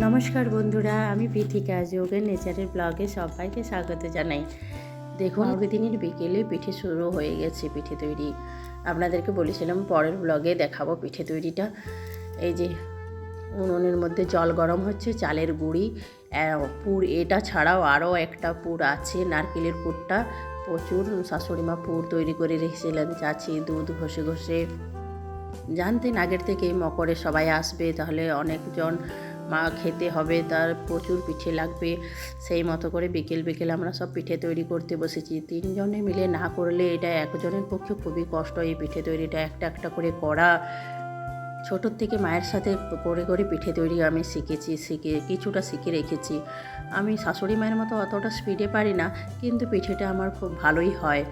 নমস্কার বন্ধুরা আমি পৃথিকা যোগের নেচারের ব্লগে সবাইকে স্বাগত জানাই। দেখুন দিনের বিকেলে পিঠে শুরু হয়ে গেছে পিঠে তৈরি। আপনাদেরকে বলেছিলাম পরের ব্লগে দেখাবো পিঠে তৈরিটা। এই যে উনুনের মধ্যে জল গরম হচ্ছে চালের গুঁড়ি পুর এটা ছাড়াও আরও একটা পুর আছে নারকেলের পুরটা। প্রচুর শাশুড়ি মা পুর তৈরি করে রেখেছিলেন চাচি দুধ ঘষে ঘষে। জানতেন আগের থেকে মকরে সবাই আসবে তাহলে অনেকজন মা খেতে হবে, তার প্রচুর পিঠে লাগবে। সেই মতো করে বিকেল বিকেল আমরা সব পিঠে তৈরি করতে বসেছি। তিনজনে মিলে না করলে এটা একজনের পক্ষে খুবই কষ্ট। এই পিঠে তৈরিটা একটা একটা করে করা। ছোটোর থেকে মায়ের সাথে করে করে পিঠে তৈরি আমি শিখেছি, শিখে কিছুটা শিখে রেখেছি। আমি শাশুড়ি মায়ের মতো অতটা স্পিডে পারি না, কিন্তু পিঠেটা আমার খুব ভালোই হয়।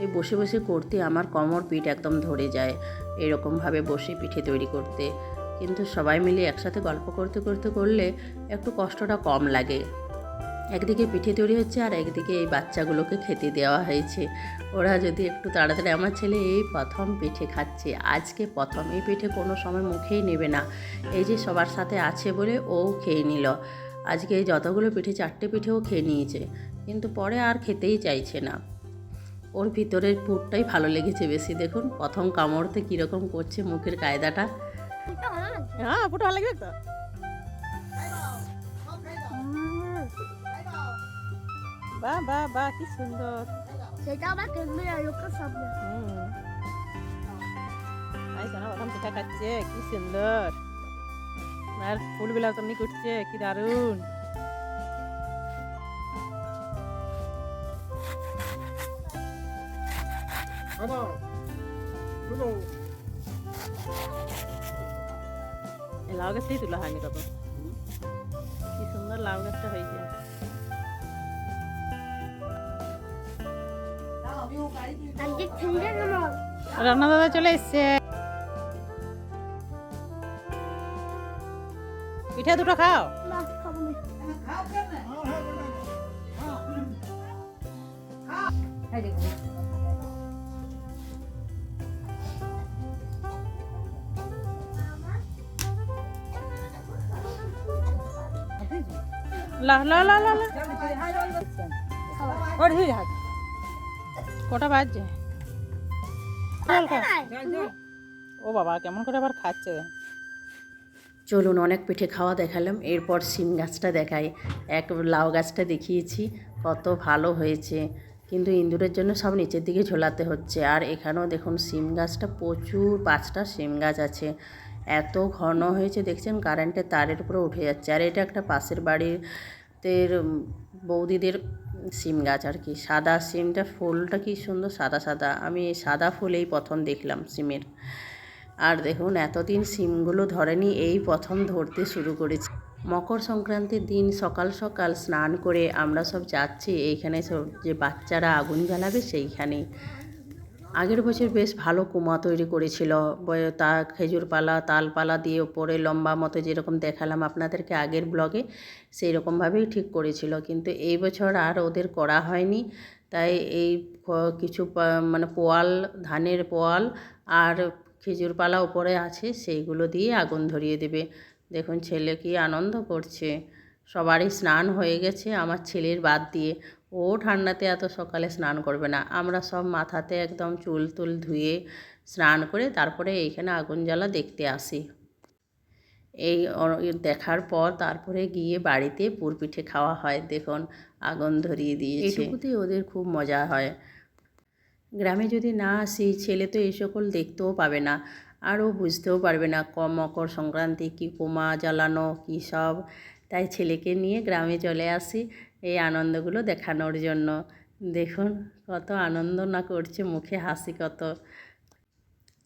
এই বসে বসে করতে আমার কোমর পিঠ একদম ধরে যায়, এরকমভাবে বসে পিঠে তৈরি করতে। কিন্তু সবাই মিলে একসাথে গল্প করতে করতে করলে একটু কষ্টটা কম লাগে। একদিকে পিঠে তৈরি হচ্ছে আর একদিকে এই বাচ্চাগুলোকে খেতে দেওয়া হয়েছে। ওরা যদি একটু তাড়াতাড়ি, আমার ছেলে এই প্রথম পিঠে খাচ্ছে, আজকে প্রথম। এই পিঠে কোনো সময় মুখেই নেবে না। এই যে সবার সাথে আছে বলে ও খেয়ে নিল। আজকে এই যতগুলো পিঠে, চারটে পিঠেও খেয়ে নিয়েছে, কিন্তু পরে আর খেতেই চাইছে না। ওর ভিতরের পুরটাই ভালো লেগেছে বেশি। দেখুন, প্রথম কামড়তে কীরকম করছে মুখের কায়দাটা। হ্যাঁ ফুটো ভালো লাগবে তো? বাহ বাহ বাহ কি সুন্দর সেটা আবার কিনবে লোকের সামনে হুম পিঠা খাচ্ছে কি সুন্দর আর ফুলগুলা তেমনি করছে কি দারুণ এই লাউ গাছটাই তোলা হয়নি কত কি সুন্দর লাউ গাছটা হয়েছে। রান্না দাদা চলে এসছে। পিঠা দুটো খাও। লা লা লা কটা বাজছে? ও বাবা, কেমন করে আবার খাচ্ছে? চলুন, অনেক পিঠে খাওয়া দেখালাম। এরপর সিম গাছটা দেখাই। এক লাউ গাছটা দেখিয়েছি, কত ভালো হয়েছে। কিন্তু ইঁদুরের জন্য সব নিচের দিকে ঝোলাতে হচ্ছে। আর এখানেও দেখুন সিম গাছটা প্রচুর, পাঁচটা সিম গাছ আছে। এত ঘন হয়েছে, দেখছেন? কারেন্টের তারের উপরে উঠে যাচ্ছে। আর এটা একটা পাশের বাড়ির বৌদিদের সিম গাছ আর কি। সাদা সিমটা, ফুলটা কি সুন্দর, সাদা সাদা। আমি সাদা ফুল এই প্রথম দেখলাম সিমের। আর দেখুন, এতদিন সিমগুলো ধরেনি, এই প্রথম ধরতে শুরু করেছে। মকর সংক্রান্তির দিন সকাল সকাল স্নান করে আমরা সব যাচ্ছি। এইখানে সব যে বাচ্চারা আগুন জ্বালাবে সেইখানে আগের বছর বেশ ভালো কুমা তৈরি করেছিল। তা খেজুর পালা তালপালা দিয়ে ওপরে লম্বা মতো যেরকম দেখালাম আপনাদেরকে আগের ব্লগে সেই রকমভাবেই ঠিক করেছিল। কিন্তু এই বছর আর ওদের করা হয়নি। তাই এই কিছু মানে পোয়াল, ধানের পোয়াল আর খেজুর পালা উপরে আছে, সেইগুলো দিয়ে আগুন ধরিয়ে দেবে। দেখুন, ছেলে কি আনন্দ করছে। সবারই স্নান হয়ে গেছে আমার ছেলের বাদ দিয়ে। ও ঠান্ডাতে এত সকালে স্নান করবে না। আমরা সব মাথাতে একদম চুল তুল ধুয়ে স্নান করে তারপরে এইখানে আগুন জ্বালা দেখতে আসি। এই দেখার পর তারপরে গিয়ে বাড়িতে পুর পিঠে খাওয়া হয়। দেখুন আগুন ধরিয়ে দিয়েছে। এটুকুতেই ওদের খুব মজা হয়। গ্রামে যদি না আসি ছেলে তো এই সকল দেখতেও পাবে না। আরও বুঝতেও পারবে না ক মকর সংক্রান্তি কী কোমা জ্বালানো কী সব তাই ছেলেকে নিয়ে গ্রামে চলে আসি এই আনন্দগুলো দেখানোর জন্য। দেখুন কত আনন্দ না করছে, মুখে হাসি কত।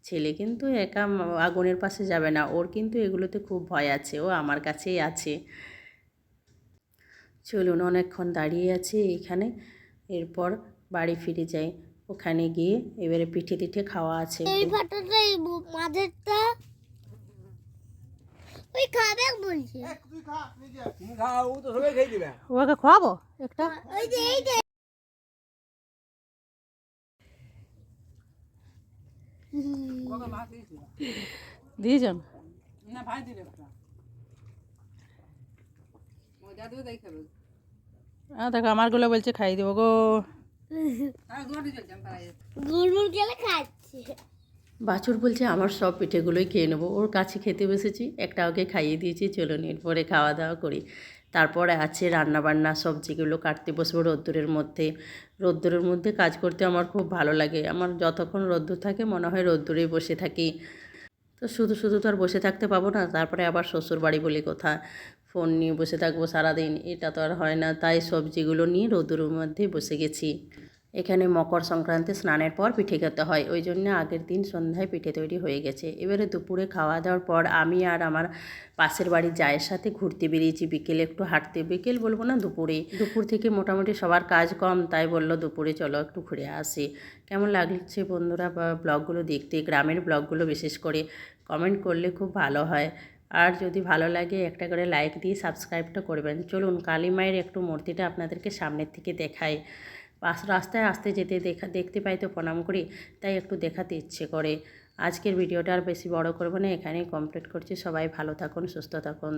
ছেলে কিন্তু একা আগুনের পাশে যাবে না, ওর কিন্তু এগুলোতে খুব ভয় আছে, ও আমার কাছেই আছে। চলুন অনেকক্ষণ দাঁড়িয়ে আছি এইখানে, এরপর বাড়ি ফিরে যাই। ওখানে গিয়ে এবারে পিঠে টিঠে খাওয়া আছে। এই মাঝেরটা ওই খাবে বলছে। তুমি খাও তো সবাই খেয়ে দিবে। ওকে খাওয়াবো? একটা? ওই যে এই যে। দিয়েছেন? না ভাই দিলে একটা আ দেখো আমারগুলো বলছে খাই দেবো গো। গুলমুল গেলে খাচ্ছে। বাছুর বলছে, আমার সব পিঠেগুলোই খেয়ে নেব। ওর কাছে খেতে বসেছি, একটা ওকে খাইয়ে দিয়েছি চলুন এরপরে খাওয়া দাওয়া করি। তারপরে আছে রান্নাবান্না, সবজিগুলো কাটতে বসবো রোদ্দুরের মধ্যে। রোদ্দুরের মধ্যে কাজ করতে আমার খুব ভালো লাগে। আমার যতক্ষণ রোদ্দুর থাকে, মনে হয় রোদ্দুরেই বসে থাকি। তো শুধু শুধু তো আর বসে থাকতে পাবো না, তারপরে আবার শ্বশুর বাড়ি বলি কোথা ফোন নিয়ে বসে থাকব সারাদিন, এটা তো আর হয় না। তাই সবজিগুলো নিয়ে রোদ্দুরের মধ্যেই বসে গেছি। এখানে মকর সংক্রান্তি স্নানের পর পিঠে খেতে হয়। ওই জন্য আগের দিন সন্ধ্যায় পিঠে তৈরি হয়ে গেছে। এবারে দুপুরে খাওয়া দাওয়ার পর আমি আর আমার পাশের বাড়ির জায়ের সাথে ঘুরতে বেরিয়েছি। বিকেলে একটু হাঁটতে, বিকেল বলব না, দুপুরে। দুপুর থেকে মোটামুটি সবার কাজ কম, তাই বলল দুপুরে চলো একটু ঘুরে আসি। কেমন লাগছে বন্ধুরা ব্লগগুলো দেখতে? গ্রামের ব্লগগুলো বিশেষ করে কমেন্ট করলে খুব ভালো হয়। আর যদি ভালো লাগে একটা করে লাইক দিয়ে সাবস্ক্রাইবটা করবেন। চলুন কালী মায়ের একটু মূর্তিটা আপনাদেরকে সামনের থেকে দেখাই। রাস্তায় আসতে যেতে দেখা, দেখতে পাই তো প্রণাম করি, তাই একটু দেখাতে ইচ্ছে করে। আজকের ভিডিওটা আর বেশি বড় করব না, এখানেই কমপ্লিট করছি। সবাই ভালো থাকুন, সুস্থ থাকুন।